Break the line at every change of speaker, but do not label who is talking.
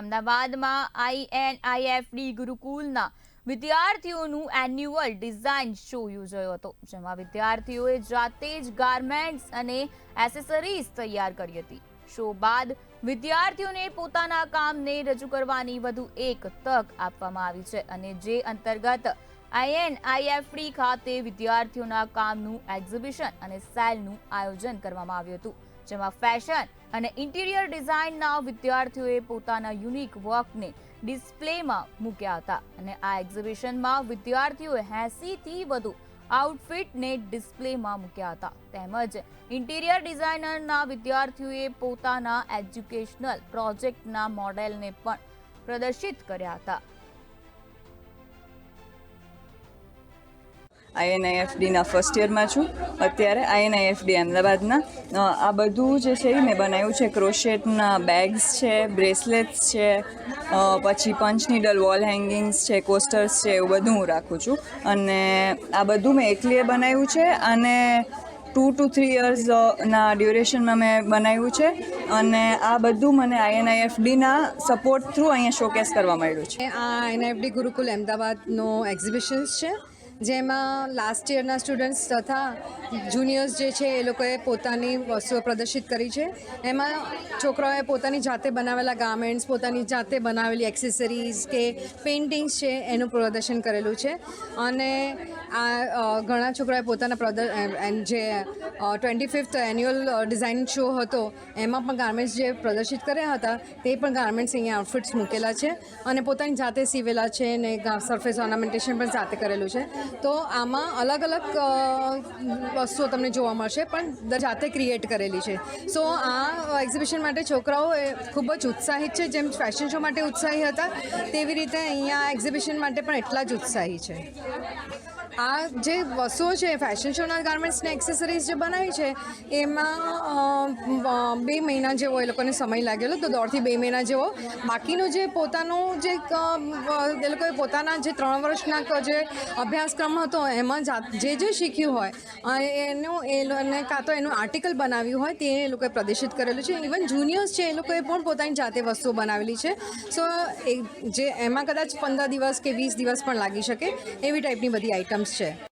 અમદાવાદમાં આઈએનઆઈએફડી ગુરુકુલના વિદ્યાર્થીઓનું annual design show યોજાયો હતો, જેમાં વિદ્યાર્થીઓએ જાતે જ ગાર્મેન્ટ્સ અને એસેસરીઝ તૈયાર કરી હતી. શો બાદ વિદ્યાર્થીઓને પોતાના કામને રજૂ કરવાની વધુ એક તક આપવામાં આવી છે અને જે અંતર્ગત આઈએનઆઈએફડી ખાતે વિદ્યાર્થીઓના કામનું એક્ઝિબિશન અને સેલનું આયોજન કરવામાં આવ્યું હતું. જેમાં ફેશન અને ઇન્ટિરિયર ડિઝાઇનના વિદ્યાર્થીઓએ પોતાના યુનિક વર્કને ડિસ્પ્લેમાં મૂક્યા હતા. અને આ એક્ઝિબિશનમાં વિદ્યાર્થીઓએ એંસીથી વધુ આઉટફિટને ડિસ્પ્લેમાં મૂક્યા હતા. તેમજ ઇન્ટિરિયર ડિઝાઇનરના વિદ્યાર્થીઓએ પોતાના એજ્યુકેશનલ પ્રોજેક્ટના મોડેલને પણ પ્રદર્શિત કર્યા હતા.
આઈએનઆઈએફડીના ફર્સ્ટ યરમાં છું. અત્યારે આઈએનઆઈએફડી અમદાવાદના. આ બધું જે છે એ મેં બનાવ્યું છે. ક્રોશેટના બેગ્સ છે, બ્રેસલેટ્સ છે પછી પંચ નીડલ વોલ હેંગિંગ્સ છે, કોસ્ટર્સ છે, એવું બધું હું રાખું છું. અને આ બધું મેં એકલીએ બનાવ્યું છે અને ટુ ટુ થ્રી યર્સ ના ડ્યુરેશનમાં મેં બનાવ્યું છે. અને આ બધું મને આઈએનઆઈએફડીના સપોર્ટ થ્રુ અહીંયા શોકેસ કરવા મળ્યું છે.
આ એનએફડી ગુરુકુલ અમદાવાદનો એક્ઝિબિશન્સ છે. જેમાં લાસ્ટ યરના સ્ટુડન્ટ્સ તથા જુનિયર્સ જે છે એ લોકોએ પોતાની વસ્તુઓ પ્રદર્શિત કરી છે. એમાં છોકરાઓએ પોતાની જાતે બનાવેલા ગાર્મેન્ટ્સ પોતાની જાતે બનાવેલી એક્સેસરીઝ કે પેઇન્ટિંગ્સ છે એનું પ્રદર્શન કરેલું છે. અને આ ઘણા છોકરાએ પોતાના પ્રદર્શ એમ- એમ, જે twenty fifth annual design show હતો, એમાં પણ ગાર્મેન્ટ્સ જે પ્રદર્શિત કર્યા હતા, તે પણ ગાર્મેન્ટ્સ અહીંયા આઉટફિટ્સ મૂકેલા છે. અને પોતાની જાતે સીવેલા છે ને સરફેસ ઓર્નામેન્ટેશન પણ જાતે કરેલું છે. તો આમાં અલગ અલગ વસ્તુઓ તમને જોવા મળશે, પણ જાતે ક્રિએટ કરેલી છે. સો આ એક્ઝિબિશન માટે છોકરાઓ ખૂબ જ ઉત્સાહિત છે. જેમ ફેશન શો માટે ઉત્સાહી હતા, તેવી રીતે અહીંયા એક્ઝિબિશન માટે પણ એટલા જ ઉત્સાહી છે. આ જે વસ્તુઓ છે ફેશન શોના ગાર્મેન્ટ્સને એક્સેસરીઝ જે બનાવી છે, એમાં બે મહિના જેવો એ લોકોને સમય લાગેલો, તો દોઢથી બે મહિના જેવો. બાકીનું જે પોતાનું જે એ લોકોએ પોતાના જે ત્રણ વર્ષના જે અભ્યાસક્રમ હતો, એમાં જે જે શીખ્યું હોય એનું, એ કાં તો એનું આર્ટિકલ બનાવ્યું હોય, તે એ લોકોએ પ્રદર્શિત કરેલું છે. ઇવન જુનિયર્સ છે, એ લોકોએ પણ પોતાની જાતે વસ્તુઓ બનાવેલી છે. સો જે, એમાં કદાચ પંદર દિવસ કે વીસ દિવસ પણ લાગી શકે, એવી ટાઈપની બધી આઇટમ્સ છે.